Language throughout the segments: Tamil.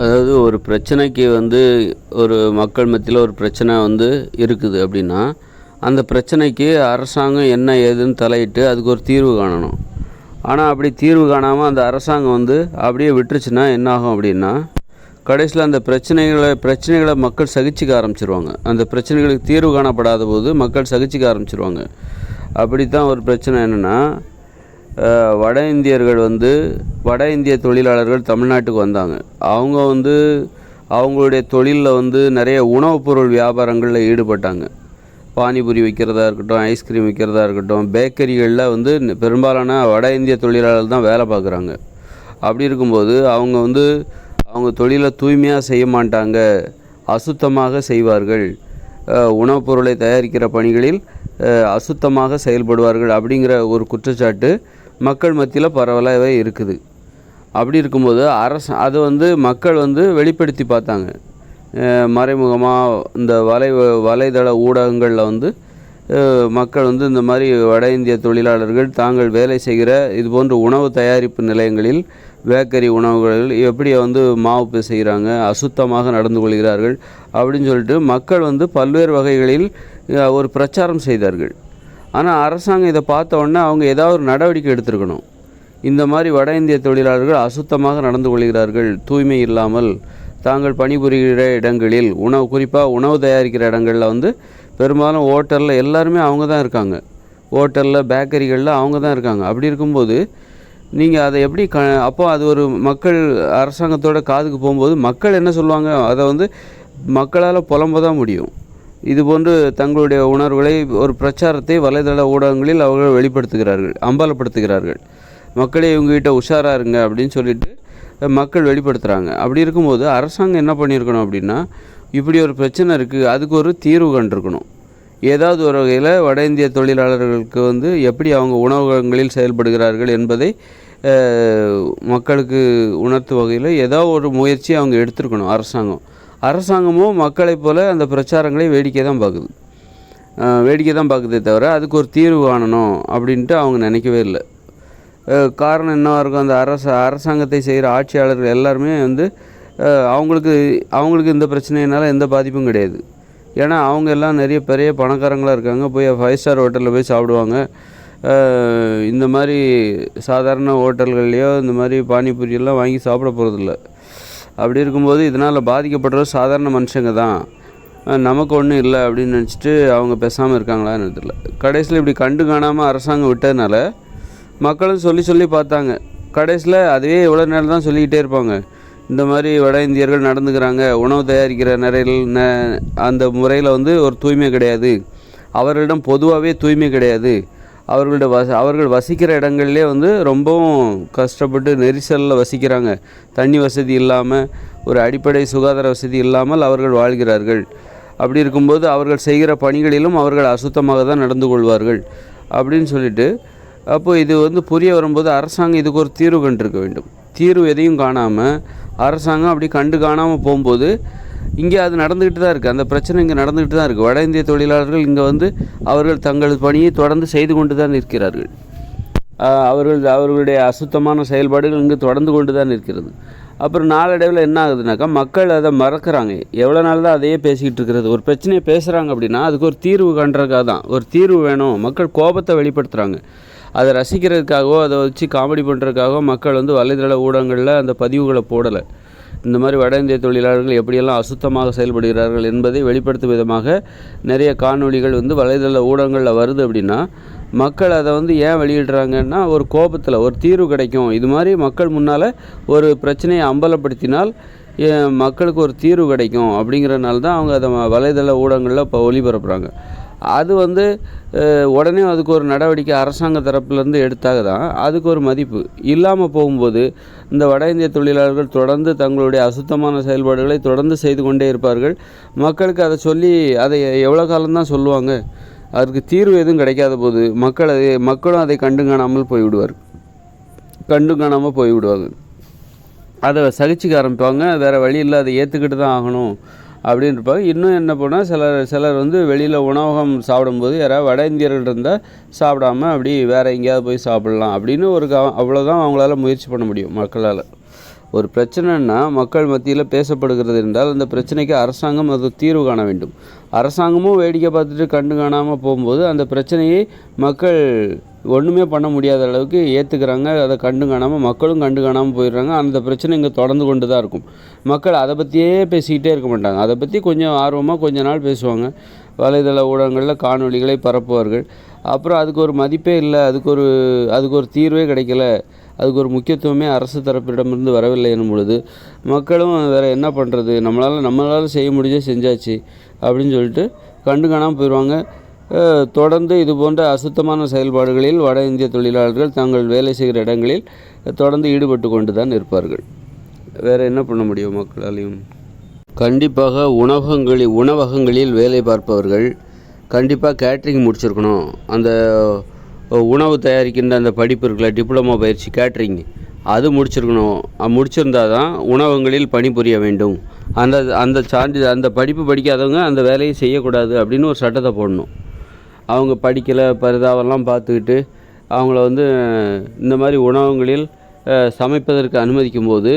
அதாவது ஒரு பிரச்சனைக்கு வந்து ஒரு மக்கள் மத்தியில் ஒரு பிரச்சனை வந்து இருக்குது அப்படின்னா அந்த பிரச்சனைக்கு அரசாங்கம் என்ன ஏதுன்னு தலையிட்டு அதுக்கு ஒரு தீர்வு காணணும். ஆனால் அப்படி தீர்வு காணாமல் அந்த அரசாங்கம் வந்து அப்படியே விட்டுருச்சுன்னா என்ன ஆகும் அப்படின்னா கடைசியில் அந்த பிரச்சனைகளை பிரச்சனைகளை மக்கள் சகிச்சுக்க ஆரம்பிச்சிருவாங்க. அந்த பிரச்சனைகளுக்கு தீர்வு காணப்படாத போது மக்கள் சகிச்சுக்க ஆரம்பிச்சிருவாங்க. அப்படி தான் ஒரு பிரச்சனை என்னென்னா வட இந்தியர்கள் வந்து வட இந்திய தொழிலாளர்கள் தமிழ்நாட்டுக்கு வந்தாங்க. அவங்க வந்து அவங்களுடைய தொழிலில் வந்து நிறைய உணவுப் பொருள் வியாபாரங்களில் ஈடுபட்டாங்க. பானிபூரி விற்கிறதா இருக்கட்டும் ஐஸ்கிரீம் விற்கிறதா இருக்கட்டும் பேக்கரிகளில் வந்து பெரும்பாலான வட இந்திய தொழிலாளர்கள் தான் வேலை பார்க்குறாங்க. அப்படி இருக்கும்போது அவங்க வந்து அவங்க தொழிலை தூய்மையாக செய்ய மாட்டாங்க அசுத்தமாக செய்வார்கள். உணவுப் பொருளை தயாரிக்கிற பணிகளில் அசுத்தமாக செயல்படுவார்கள் அப்படிங்கிற ஒரு குற்றச்சாட்டு மக்கள் மத்தியில் பரவலாகவே இருக்குது. அப்படி இருக்கும்போது அரசு அது வந்து மக்கள் வந்து வெளிப்படுத்தி பார்த்தாங்க. மறைமுகமாக இந்த வலை வலைதள ஊடகங்களில் வந்து மக்கள் வந்து இந்த மாதிரி வட இந்திய தொழிலாளர்கள் தாங்கள் வேலை செய்கிற இது போன்ற உணவு தயாரிப்பு நிலையங்களில் பேக்கரி உணவுகள் எப்படி வந்து மாவு பிசைகிறாங்க அசுத்தமாக நடந்து கொள்கிறார்கள் அப்படின்னு சொல்லிட்டு மக்கள் வந்து பல்வேறு வகைகளில் ஒரு பிரச்சாரம் செய்தார்கள். ஆனால் அரசாங்கம் இதை பார்த்த உடனே அவங்க ஏதாவது ஒரு நடவடிக்கை எடுத்திருக்கணும். இந்த மாதிரி வட இந்திய தொழிலாளர்கள் அசுத்தமாக நடந்து கொள்கிறார்கள். தூய்மை இல்லாமல் தாங்கள் பணிபுரிகிற இடங்களில் உணவு குறிப்பாக உணவு தயாரிக்கிற இடங்களில் வந்து பெரும்பாலும் ஹோட்டலில் எல்லாருமே அவங்க தான் இருக்காங்க. ஹோட்டலில் பேக்கரிகளில் அவங்க தான் இருக்காங்க. அப்படி இருக்கும்போது நீங்கள் அதை எப்படி க அப்போ அது ஒரு மக்கள் அரசாங்கத்தோட காதுக்கு போகும்போது மக்கள் என்ன சொல்லுவாங்க? அதை வந்து மக்களால் புலம்ப தான் முடியும். இது போன்று தங்களுடைய உணர்வுகளை ஒரு பிரச்சாரத்தை வலைதள ஊடகங்களில் அவர்கள் வெளிப்படுத்துகிறார்கள் அம்பலப்படுத்துகிறார்கள். மக்களே இவங்ககிட்ட உஷாரா இருங்க அப்படின்னு சொல்லிட்டு மக்கள் வெளிப்படுத்துகிறாங்க அப்படி இருக்கும்போது அரசாங்கம் என்ன பண்ணியிருக்கணும் அப்படின்னா இப்படி ஒரு பிரச்சனை இருக்குது அதுக்கு ஒரு தீர்வு கண்டிருக்கணும். ஏதாவது ஒரு வகையில் வட இந்திய தொழிலாளர்களுக்கு வந்து எப்படி அவங்க உணவகங்களில் செயல்படுகிறார்கள் என்பதை மக்களுக்கு உணர்த்தும் வகையில் ஏதோ ஒரு முயற்சி அவங்க எடுத்திருக்கணும் அரசாங்கம். அரசாங்கமும் மக்களைப் போல அந்த பிரச்சாரங்களை வேடிக்கை தான் பார்க்குது. வேடிக்கை தான் பார்க்குதே தவிர அதுக்கு ஒரு தீர்வு காணணும் அப்படின்ட்டு அவங்க நினைக்கவே இல்லை. காரணம் என்னவாக இருக்கும்? அந்த அரச அரசாங்கத்தை செய்கிற ஆட்சியாளர்கள் எல்லாருமே வந்து அவங்களுக்கு அவங்களுக்கு இந்த பிரச்சனையினால எந்த பாதிப்பும் கிடையாது. ஏன்னா அவங்க எல்லாம் நிறைய பெரிய பணக்காரங்களாக இருக்காங்க. போய் ஃபைவ் ஸ்டார் ஹோட்டலில் போய் சாப்பிடுவாங்க. இந்த மாதிரி சாதாரண ஹோட்டல்கள்லையோ இந்த மாதிரி பானிபூரியெல்லாம் வாங்கி சாப்பிட போகிறதில்ல அப்படி இருக்கும்போது இதனால் பாதிக்கப்படுறது சாதாரண மனுஷங்க தான். நமக்கு ஒன்றும் இல்லை அப்படின்னு நினச்சிட்டு அவங்க பேசாமல் இருக்காங்களான்னு தெரியல. கடைசியில் இப்படி கண்டு காணாமல் அரசாங்கம் விட்டதுனால மக்களும் சொல்லி சொல்லி பார்த்தாங்க. கடைசியில் அதுவே எவ்வளோ நேரம் தான் சொல்லிக்கிட்டே இருப்பாங்க. இந்த மாதிரி வட இந்தியர்கள் நடந்துக்கிறாங்க உணவு தயாரிக்கிற நிறைய ந அந்த முறையில் வந்து ஒரு தூய்மை கிடையாது. அவர்களிடம் பொதுவாகவே தூய்மை கிடையாது. அவர்களோட வச அவர்கள் வசிக்கிற இடங்கள்லே வந்து ரொம்பவும் கஷ்டப்பட்டு நெரிசலில் வசிக்கிறாங்க. தண்ணி வசதி இல்லாமல் ஒரு அடிப்படை சுகாதார வசதி இல்லாமல் அவர்கள் வாழ்கிறார்கள். அப்படி இருக்கும்போது அவர்கள் செய்கிற பணிகளிலும் அவர்கள் அசுத்தமாக தான் நடந்து கொள்வார்கள். அப்படின்னு சொல்லிட்டு அப்போது இது வந்து புரிய வரும்போது அரசாங்கம் இதுக்கு ஒரு தீர்வு கண்டிருக்க வேண்டும். தீர்வு எதையும் காணாமல் அரசாங்கம் அப்படி கண்டு காணாமல் போகும்போது இங்கே அது நடந்துக்கிட்டு தான் இருக்குது அந்த பிரச்சனை இங்கே நடந்துக்கிட்டு தான் இருக்குது வட இந்திய தொழிலாளர்கள் இங்கே வந்து அவர்கள் தங்களது பணியை தொடர்ந்து செய்து கொண்டு தான் இருக்கிறார்கள் அவர்கள் அவர்களுடைய அசுத்தமான செயல்பாடுகள் இங்கே தொடர்ந்து கொண்டு தான் இருக்கிறது அப்புறம் நாளடைவில் என்ன ஆகுதுனாக்கா மக்கள் அதை மறக்கிறாங்க. எவ்வளோ நாள் தான் அதையே பேசிக்கிட்டு இருக்கிறது. ஒரு பிரச்சனையை பேசுகிறாங்க அப்படின்னா அதுக்கு ஒரு தீர்வு கண்டுறதுக்காக தான். ஒரு தீர்வு வேணும். மக்கள் கோபத்தை வெளிப்படுத்துகிறாங்க அதை ரசிக்கிறதுக்காகவோ அதை வச்சு காமெடி பண்ணுறதுக்காகவோ மக்கள் வந்து வலைதள ஊடகங்களில் அந்த பதிவுகளை போடலை. இந்த மாதிரி வட இந்திய தொழிலாளர்கள் எப்படியெல்லாம் அசுத்தமாக செயல்படுகிறார்கள் என்பதை வெளிப்படுத்தும் விதமாக நிறைய காணொளிகள் வந்து வலைதள ஊடகங்களில் வருது அப்படின்னா மக்கள் அதை வந்து ஏன் வெளியிடுறாங்கன்னா ஒரு கோபத்தில் ஒரு தீர்வு கிடைக்கும். இது மாதிரி மக்கள் முன்னால் ஒரு பிரச்சனையை அம்பலப்படுத்தினால் மக்களுக்கு ஒரு தீர்வு கிடைக்கும் அப்படிங்கிறனால தான் அவங்க அதை வலைதள ஊடகங்களில் இப்போ ஒளிபரப்புகிறாங்க அது வந்து உடனே அதுக்கு ஒரு நடவடிக்கை அரசாங்க தரப்புலேருந்து எடுத்தாக தான் அதுக்கு ஒரு மதிப்பு. இல்லாமல் போகும்போது இந்த வட இந்திய தொழிலாளர்கள் தொடர்ந்து தங்களுடைய அசுத்தமான செயல்பாடுகளை தொடர்ந்து செய்து கொண்டே இருப்பார்கள். மக்களுக்கு அதை சொல்லி அதை எவ்வளோ காலம்தான் சொல்லுவாங்க? அதுக்கு தீர்வு எதுவும் கிடைக்காத போது மக்கள் அதை மக்களும் அதை கண்டு காணாமல் போய்விடுவார் கண்டு காணாமல் போய்விடுவாங்க அதை சகிச்சுக்க ஆரம்பிப்பாங்க. வேறு வழி இல்லை அதை ஏற்றுக்கிட்டு தான் ஆகணும். அப்படின்னு இருப்பாங்க இன்னும் என்ன பண்ணால் சிலர் சிலர் வந்து வெளியில் உணவகம் சாப்பிடும்போது யாராவது வட இந்தியர்கள் இருந்தால் சாப்பிடாம அப்படி வேறு எங்கேயாவது போய் சாப்பிட்லாம் அப்படின்னு ஒரு க அவ்வளோதான் அவங்களால முயற்சி பண்ண முடியும் மக்களால். ஒரு பிரச்சனைன்னா மக்கள் மத்தியில் பேசப்படுகிறது என்றால் அந்த பிரச்சனைக்கு அரசாங்கம் அது தீர்வு காண வேண்டும். அரசாங்கமும் வேடிக்கை பார்த்துட்டு கண்டு காணாமல் போகும்போது அந்த பிரச்சனையை மக்கள் ஒன்றுமே பண்ண முடியாத அளவுக்கு ஏற்றுக்கிறாங்க அதை கண்டு காணாமல் மக்களும் கண்டு காணாமல் போயிடுறாங்க. அந்த பிரச்சனை இங்கே தொடர்ந்து கொண்டு தான் இருக்கும். மக்கள் அதை பற்றியே பேசிக்கிட்டே இருக்க மாட்டாங்க. அதை பற்றி கொஞ்சம் ஆர்வமாக கொஞ்ச நாள் பேசுவாங்க. வலைதள ஊடகங்களில் காணொளிகளை பரப்புவார்கள். அப்புறம் அதுக்கு ஒரு மதிப்பே இல்லை. அதுக்கு ஒரு அதுக்கு ஒரு தீர்வே கிடைக்கல. அதுக்கு ஒரு முக்கியத்துவமே அரசு தரப்பிடமிருந்து வரவில்லை எனும் பொழுது மக்களும் வேறு என்ன பண்ணுறது நம்மளால் நம்மளால் செய்ய முடிஞ்சே செஞ்சாச்சு அப்படின்னு சொல்லிட்டு கண்டு காணாமல் போயிடுவாங்க. தொடர்ந்து இது போன்ற அசுத்தமான செயல்பாடுகளில் வட இந்திய தொழிலாளர்கள் தாங்கள் வேலை செய்கிற இடங்களில் தொடர்ந்து ஈடுபட்டு கொண்டு தான் இருப்பார்கள். வேறு என்ன பண்ண முடியும் மக்களாலையும்? கண்டிப்பாக உணவகங்களில் உணவகங்களில் வேலை பார்ப்பவர்கள் கண்டிப்பாக கேட்ரிங் முடிச்சிருக்கணும். அந்த உணவு தயாரிக்கின்ற அந்த படிப்பு இருக்குல்ல டிப்ளமோ பயிற்சி கேட்ரிங் அது முடிச்சிருக்கணும். முடிச்சிருந்தால் முடிச்சிருந்தா தான் உணவகங்களில் பணிபுரிய வேண்டும். அந்த அந்த சான்றிதழ் அந்த படிப்பு படிக்காதவங்க அந்த வேலையை செய்யக்கூடாது அப்படின்னு ஒரு சட்டத்தை போடணும். அவங்க படிக்கலை பரிதாபம்லாம் பார்த்துக்கிட்டு அவங்கள வந்து இந்த மாதிரி உணவகங்களில் சமைப்பதற்கு அனுமதிக்கும் போது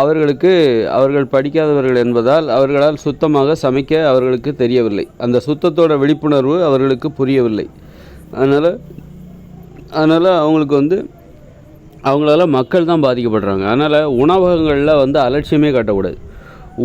அவர்களுக்கு அவர்கள் படிக்காதவர்கள் என்பதால் அவர்களால் சுத்தமாக சமைக்க அவர்களுக்கு தெரியவில்லை. அந்த சுத்தத்தோட விழிப்புணர்வு அவர்களுக்கு புரியவில்லை. அதனால் அதனால் அவங்களுக்கு வந்து அவங்களால மக்கள் தான் பாதிக்கப்படுறாங்க. அதனால் உணவகங்களில் வந்து அலட்சியமே காட்டக்கூடாது.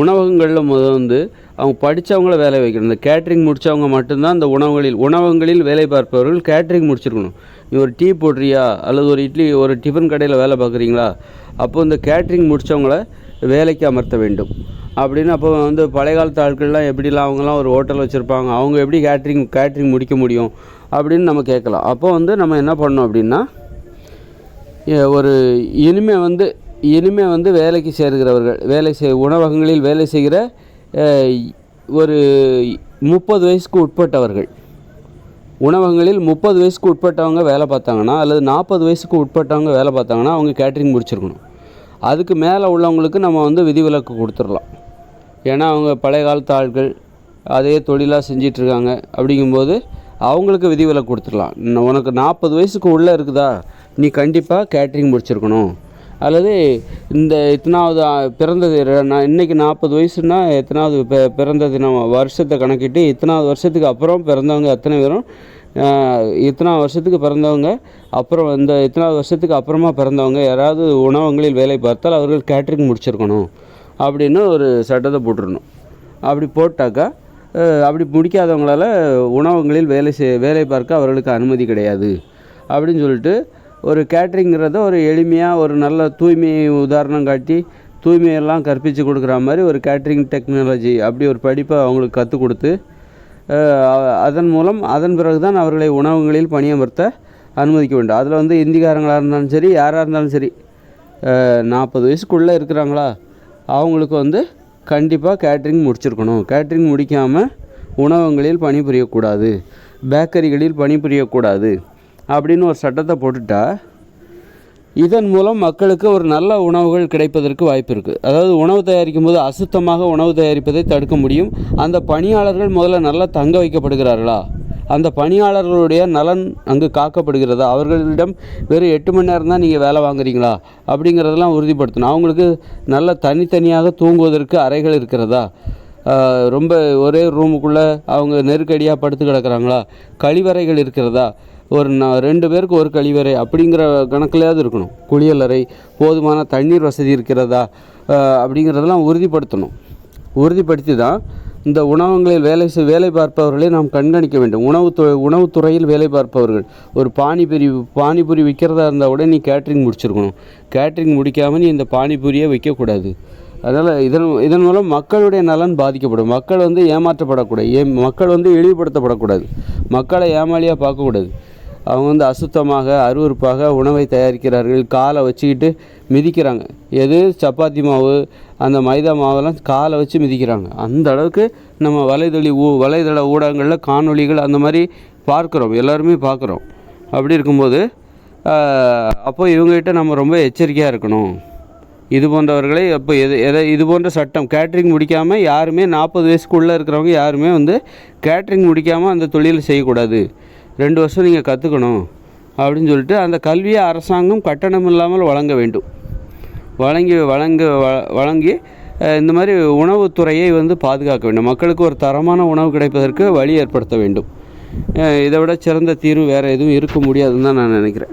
உணவகங்களில் முத வந்து அவங்க படித்தவங்கள வேலை வைக்கணும். இந்த கேட்ரிங் முடித்தவங்க மட்டும்தான் இந்த உணவுகளில் உணவகங்களில் வேலை பார்ப்பவர்கள் கேட்ரிங் முடிச்சிருக்கணும். நீ ஒரு டீ போடுறியா? அல்லது ஒரு இட்லி ஒரு டிஃபன் கடையில் வேலை பார்க்குறீங்களா? அப்போ இந்த கேட்ரிங் முடித்தவங்கள வேலைக்கு அமர்த்த வேண்டும். அப்படின்னு அப்போ வந்து பழைய காலத்து ஆட்கள்லாம் எப்படிலாம் அவங்கலாம் ஒரு ஹோட்டல் வச்சுருப்பாங்க அவங்க எப்படி கேட்ரிங் கேட்ரிங் முடிக்க முடியும் அப்படின்னு நம்ம கேட்கலாம். அப்போ வந்து நம்ம என்ன பண்ணோம் அப்படின்னா ஒரு இனிமே வந்து இனிமே வந்து வேலைக்கு சேர்கிறவர்கள் வேலை செய் உணவகங்களில் வேலை செய்கிற ஒரு முப்பது வயசுக்கு உட்பட்டவர்கள். உணவகங்களில் முப்பது வயசுக்கு உட்பட்டவங்க வேலை பார்த்தாங்கன்னா அல்லது நாற்பது வயசுக்கு உட்பட்டவங்க வேலை பார்த்தாங்கன்னா அவங்க கேட்ரிங் முடிச்சிருக்கணும். அதுக்கு மேலே உள்ளவங்களுக்கு நம்ம வந்து விதிவிலக்கு கொடுத்துடலாம். ஏன்னா அவங்க பழைய காலத்து ஆட்கள் அதே தொழிலாக செஞ்சிட்ருக்காங்க அப்படிங்கும்போது அவங்களுக்கு விதிவிலக்கு கொடுத்துடலாம். இன்னும் உனக்கு நாற்பது வயசுக்கு உள்ளே இருக்குதா? நீ கண்டிப்பாக கேட்ரிங் முடிச்சிருக்கணும். அல்லது இந்த இத்தனாவது பிறந்தது பிறந்த நான் இன்னைக்கு நாற்பது வயசுனா எத்தனாவது பி- பிறந்த தினம் வருஷத்தை கணக்கிட்டு இத்தனாவது வருஷத்துக்கு அப்புறம் பிறந்தவங்க அத்தனை பேரும் இத்தனாவது வருஷத்துக்கு பிறந்தவங்க அப்புறம் இந்த இத்தனாவது வருஷத்துக்கு அப்புறமா பிறந்தவங்க யாராவது உணவகங்களில் வேலை பார்த்தால் அவர்கள் கேட்ரிங் முடிச்சிருக்கணும் அப்படின்னு ஒரு சட்டத்தை போட்டுருணும் அப்படி போட்டாக்கா அப்படி முடிக்காதவங்களால உணவகங்களில் வேலை செய் வேலை பார்க்க அவர்களுக்கு அனுமதி கிடையாது அப்படின்னு சொல்லிட்டு ஒரு கேட்ரிங்கிறத ஒரு எளிமையாக ஒரு நல்ல தூய்மை உதாரணம் காட்டி தூய்மையெல்லாம் கற்பித்து கொடுக்குற மாதிரி ஒரு கேட்ரிங் டெக்னாலஜி அப்படி ஒரு படிப்பை அவங்களுக்கு கற்றுக் கொடுத்து அதன் மூலம் அதன் பிறகு தான் அவர்களை உணவகங்களில் பணியமர்த்த அனுமதிக்க வேண்டும். அதில் வந்து இந்திக்காரங்களாக இருந்தாலும் சரி யாராக இருந்தாலும் சரி நாற்பது வயசுக்குள்ளே இருக்கிறாங்களா அவங்களுக்கு வந்து கண்டிப்பாக கேட்ரிங் முடிச்சிருக்கணும். கேட்ரிங் முடிக்காமல் உணவகங்களில் பணிபுரியக்கூடாது. பேக்கரிகளில் பணிபுரியக்கூடாது. அப்படின்னு ஒரு சட்டத்தை போட்டுட்டா இதன் மூலம் மக்களுக்கு ஒரு நல்ல உணவுகள் கிடைப்பதற்கு வாய்ப்பு இருக்குது அதாவது உணவு தயாரிக்கும் போது அசுத்தமாக உணவு தயாரிப்பதை தடுக்க முடியும். அந்த பணியாளர்கள் முதல்ல நல்லா தங்க வைக்கப்படுகிறார்களா? அந்த பணியாளர்களுடைய நலன் அங்கு காக்கப்படுகிறதா? அவர்களிடம் வெறும் எட்டு மணி நேரம் தான் நீங்கள் வேலை வாங்குறீங்களா? அப்படிங்கிறதெல்லாம் உறுதிப்படுத்தணும். அவங்களுக்கு நல்ல தனித்தனியாக தூங்குவதற்கு அறைகள் இருக்கிறதா? ரொம்ப ஒரே ரூமுக்குள்ளே அவங்க நெருக்கடியாக படுத்து கிடக்குறாங்களா? கழிவறைகள் இருக்கிறதா? ஒரு ந ரெண்டு பேருக்கு ஒரு கழிவறை அப்படிங்கிற கணக்கிலையாவது இருக்கணும். குளியலறை போதுமான தண்ணீர் வசதி இருக்கிறதா அப்படிங்கிறதெல்லாம் உறுதிப்படுத்தணும். உறுதிப்படுத்தி தான் இந்த உணவகங்களில் வேலை செய் வேலை பார்ப்பவர்களை நாம் கண்காணிக்க வேண்டும். உணவு து உணவுத்துறையில் வேலை பார்ப்பவர்கள் ஒரு பானிபூரி பானிபூரி விற்கிறதா இருந்தால் கூட நீ கேட்ரிங் முடிச்சிருக்கணும். கேட்ரிங் முடிக்காமல் நீ இந்த பானிபூரியை வைக்கக்கூடாது. அதனால் இதன் இதன் மூலம் மக்களுடைய நலன் பாதிக்கப்படும். மக்கள் வந்து ஏமாற்றப்படக்கூடாது. ஏ மக்கள் வந்து இழிவுபடுத்தப்படக்கூடாது. மக்களை ஏமாளியாக பார்க்கக்கூடாது. அவங்க வந்து அசுத்தமாக அருவருப்பாக உணவை தயாரிக்கிறார்கள். காலை வச்சுக்கிட்டு மிதிக்கிறாங்க. எது? சப்பாத்தி மாவு அந்த மைதா மாவெல்லாம் காலை வச்சு மிதிக்கிறாங்க. அந்த அளவுக்கு நம்ம வலைதளி ஊ வலைதள ஊடகங்களில் காணொளிகள் அந்த மாதிரி பார்க்குறோம். எல்லாருமே பார்க்குறோம். அப்படி இருக்கும்போது அப்போ இவங்ககிட்ட நம்ம ரொம்ப எச்சரிக்கையாக இருக்கணும். இது போன்றவர்களை அப்போ எது எதை இது போன்ற சட்டம் கேட்ரிங் முடிக்காமல் யாருமே நாற்பது வயசுக்குள்ளே இருக்கிறவங்க யாருமே வந்து கேட்ரிங் முடிக்காமல் அந்த தொழில் செய்யக்கூடாது. ரெண்டு வருஷம் நீங்கள் கற்றுக்கணும் அப்படின்னு சொல்லிட்டு அந்த கல்வியை அரசாங்கம் கட்டணம் இல்லாமல் வழங்க வேண்டும். வழங்கி வழங்க வ- வழங்கி இந்த மாதிரி உணவுத்துறையை வந்து பாதுகாக்க வேண்டும். மக்களுக்கு ஒரு தரமான உணவு கிடைப்பதற்கு வழி ஏற்படுத்த வேண்டும். இதை விட சிறந்த தீர்வு வேறு எதுவும் இருக்க முடியாதுன்னு தான் நான் நினைக்கிறேன்.